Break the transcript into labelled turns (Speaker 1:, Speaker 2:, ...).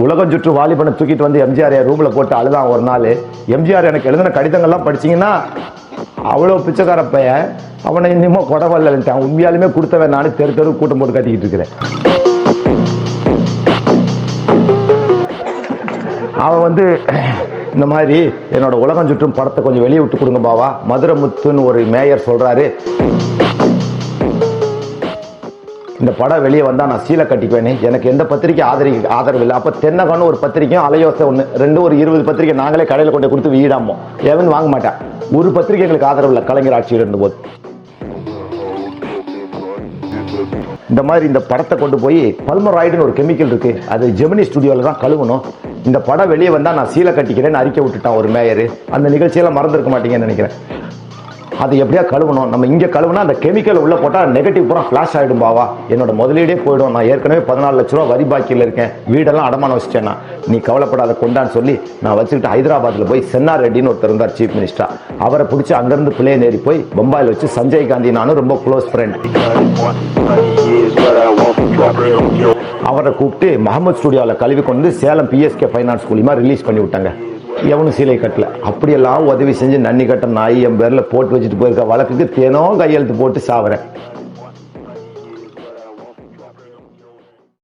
Speaker 1: உலகம் சுற்று வாலிபனை தூக்கிட்டு வந்து எம்ஜிஆர் ரூம்ல போட்டு அழுதான் ஒரு நாள். எம்ஜிஆர் எனக்கு எழுதின கடிதங்கள்லாம் படிச்சீங்கன்னா அவ்வளோ பிச்சைக்கார பையன். அவனை இன்னமும் கொடவல்லன்ட்டான் உண்மையாலுமே கொடுத்தவன் நானே தெரு தெரு கூட்டம் போட்டு கட்டிக்கிட்டு இருக்கிறேன். அவன் வந்து இந்த மாதிரி என்னோட உலகம் சுற்றும் படத்தை கொஞ்சம் வெளியே விட்டு கொடுங்க பாவா. மதுரை முத்துன்னு ஒரு மேயர் சொல்றாரு. இந்த படம் வெளியே வந்தால் நான் சீலை கட்டிக்குவேனே. எனக்கு எந்த பத்திரிக்கை ஆதரி ஆதரவு இல்லை அப்போ தென்னகன்னு ஒரு பத்திரிக்கையும் அலையோசை ஒன்று ரெண்டு ஒரு இருபது பத்திரிக்கை நாங்களே கடையில் கொண்டு கொடுத்து வீடாமோ. எவன் வாங்க மாட்டேன் ஒரு பத்திரிக்கை எங்களுக்கு ஆதரவு இல்லை கலைஞர் ஆட்சியில் இருந்தபோது இந்த மாதிரி இந்த படத்தை கொண்டு போய் பல்மராய்டுன்னு ஒரு கெமிக்கல் இருக்குது அது ஜெமினி ஸ்டுடியோவில் தான் கழுவணும். இந்த படம் வெளியே வந்தால் நான் சீலை கட்டிக்கிறேன்னு அறிக்கை விட்டுட்டான் ஒரு மேயர். அந்த நிகழ்ச்சியெல்லாம் மறந்துருக்க மாட்டீங்கன்னு நினைக்கிறேன். அது எப்படியா கழுவணும்? நம்ம இங்கே கழுவுனா அந்த கெமிக்கல் உள்ளே போட்டால் நெகட்டிவ் பூரா ஃப்ளாஷ் ஆகிடும் பாவா. என்னோட முதலீடே போயிடும். நான் ஏற்கனவே பதினாலு லட்ச ரூபா வரி பாக்கியில் இருக்கேன். வீடெல்லாம் அடமானம் வச்சுட்டேன்னா. நீ கவலைப்படாத கொண்டான்னு சொல்லி நான் வச்சுக்கிட்டு ஹைதராபாத்தில் போய் சென்னார் ரெட்டின்னு ஒருத்தர் இருந்தார் சீஃப் மினிஸ்டர் அவரை பிடிச்சி அங்கேருந்து பிளேன் ஏறி போய் பம்பாயில் வச்சு சஞ்சய் காந்தி நானும் ரொம்ப க்ளோஸ் ஃப்ரெண்ட் அவரை கூப்பிட்டு மஹமது ஸ்டுடியோவில் கழுவி கொண்டு சேலம் பிஎஸ்கே ஃபைனான்ஸ் மூலியமாக ரிலீஸ் பண்ணி விட்டாங்க. எவனும் சீலை கட்டல. அப்படியெல்லாம் உதவி செஞ்சு நன்னி கட்ட நாய் என் பேரில் போட்டு வச்சுட்டு போயிருக்க. வழக்குக்கு தேனோ கையெழுத்து போட்டு சாவறேன்.